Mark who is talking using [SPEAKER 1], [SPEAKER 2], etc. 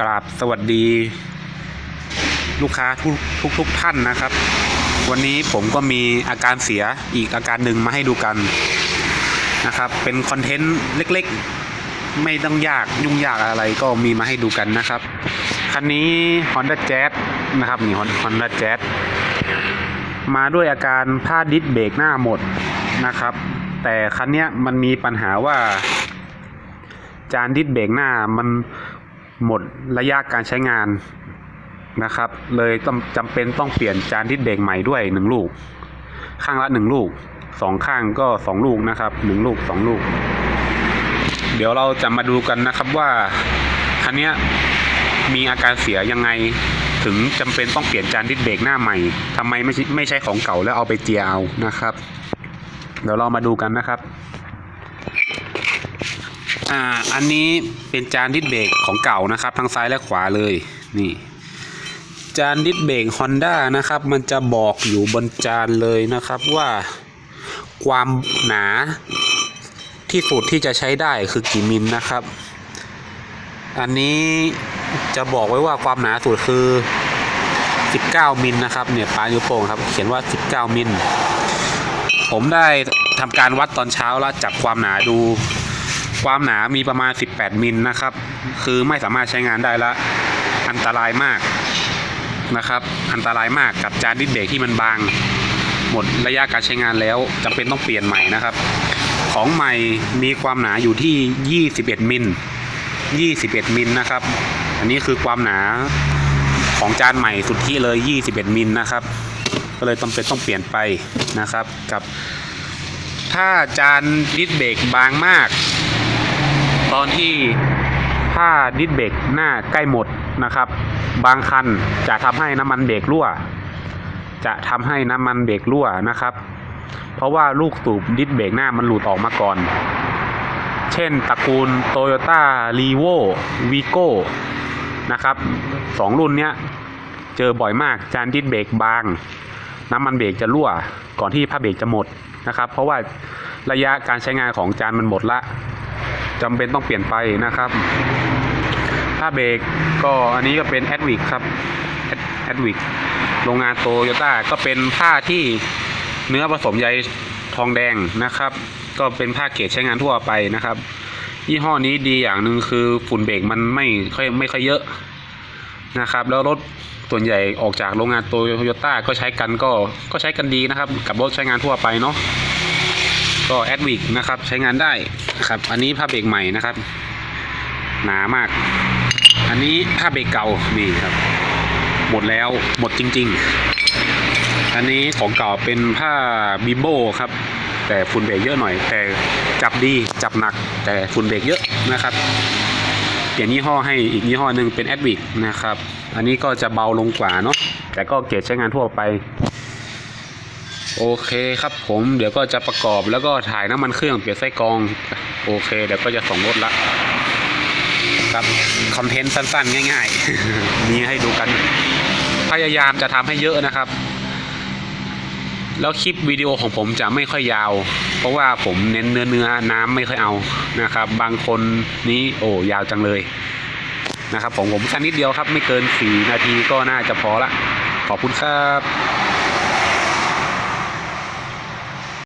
[SPEAKER 1] กราบสวัสดี ลูกค้าทุกทุกทกท่านนะครับ วันนี้ผมก็มีอาการเสียอีกอาการหนึ่งมาให้ดูกันนะครับ เป็นคอนเทนต์เล็กๆ ไม่ต้องยากยุ่งยากอะไรก็มีมาให้ดูกันนะครับ คันนี้ Honda Jazz นะครับนี่ Honda Jazz มาด้วยอาการผ้าดิสเบรกหน้าหมดนะครับ แต่คันเนี้ยมันมีปัญหาว่าจานดิสเบรกหน้ามัน หมดระยะการใช้งานนะครับ เลยจำเป็นต้องเปลี่ยนจานดิสเบรกใหม่ด้วยหนึ่งลูก ข้างละหนึ่งลูกสองข้างก็สองลูกนะครับหนึ่งลูกสองลูก เดี๋ยวเราจะมาดูกันนะครับว่าคันเนี้ยมีอาการเสียยังไงถึงจำเป็นต้องเปลี่ยนจานดิสเบรกหน้าใหม่ทำไมไม่ใช่ไม่ใช่ของเก่าแล้วเอาไปเจียเอานะครับ เดี๋ยวเรามาดูกันนะครับ อ่าอันนี้เป็นจานดิสเบรกของเก่านะครับ ทั้งซ้ายและขวาเลยนี่ จานดิสเบรก Honda นะครับ มันจะบอกอยู่บนจานเลยนะครับว่าความหนาที่สุดที่จะใช้ได้คือกี่มิลนะครับ อันนี้จะบอกไว้ว่าความหนาสุดคือ 19 มิลนะครับเนี่ยปลายนิ้วโป้งครับ เขียนว่า 19 มิล ผมได้ทำการวัดตอนเช้าแล้วจับความหนาดู ความหนามีประมาณ 18 มิลนะครับ คือไม่สามารถใช้งานได้ละ อันตรายมากนะครับ อันตรายมากกับจานดิสเบรกที่มันบาง หมดระยะการใช้งานแล้วจำเป็นต้องเปลี่ยนใหม่นะครับ ของใหม่มีความหนาอยู่ที่ 21 มิล 21 มิลนะครับ อันนี้คือความหนาของจานใหม่สุดที่เลย 21 มิลนะครับ ก็เลยต้องเป็นต้องเปลี่ยนไปนะครับกับ ถ้าจานดิสเบรกบางมาก ตอนที่ถ้าดิสเบรกหน้าใกล้หมดนะครับ บางคันจะทำให้น้ำมันเบรกรั่ว จะทำให้น้ำมันเบรกรั่วนะครับ เพราะว่าลูกสูบดิสเบรกหน้ามันหลุดออกมาก่อน เช่นตระกูล Toyota r e v o Vigo นะครับสองรุ่นเนี้ยเจอบ่อยมากจานดิสเบรกบาง น้ำมันเบรกจะรั่วก่อนที่ผ้าเบรกจะหมดนะครับ เพราะว่าระยะการใช้งานของจานมันหมดละ จำเป็นต้องเปลี่ยนไปนะครับผ้าเบรกก็อันนี้ก็เป็นแอดวิกครับแอดวิกโรงงานโตโยต้าก็เป็นผ้าที่เนื้อผสมใยทองแดงนะครับ ก็เป็นผ้าเกรดใช้งานทั่วไปนะครับ ยี่ห้อนี้ดีอย่างหนึ่งคือฝุ่นเบรกมันไม่ค่อยไม่ค่อยเยอะนะครับ แล้วรถส่วนใหญ่ออกจากโรงงานโตโยต้าก็ใช้กันก็ก็ใช้กันดีนะครับ กับรถใช้งานทั่วไปเนาะก็แอดวิกนะครับใช้งานได้ นะครับ อันนี้ผ้าเบรกใหม่นะครับ หนามาก อันนี้ผ้าเบรกเก่านี่ครับ หมดแล้วหมดจริง ๆ อันนี้ของเก่าเป็นผ้าบิโบครับ แต่ฝุ่นเบรกเยอะหน่อย แต่จับดีจับหนัก แต่ฝุ่นเบรกเยอะนะครับเปลี่ยนยี่ห้อให้อีกยี่ห้อหนึ่งเป็นแอดวิกนะครับ อันนี้ก็จะเบาลงกว่าเนาะแต่ก็เกรดใช้งานทั่วไป โอเคครับผมเดี๋ยวก็จะประกอบแล้วก็ถ่ายน้ำมันเครื่องเปลี่ยนไส้กรอง โอเค เดี๋ยวก็จะส่งรถละครับคอนเทนต์สั้นๆ ง่ายๆ มีให้ดูกัน พยายามจะทำให้เยอะนะครับ แล้วคลิปวิดีโอของผมจะไม่ค่อยยาว เพราะว่าผมเน้นเนื้อเนื้อน้ำไม่ค่อยเอานะครับ บางคนนี้โอ้ยาวจังเลยนะครับผมผมสั้นนิดเดียวครับ ไม่เกินสี่นาทีก็น่าจะพอละ ขอบคุณครับ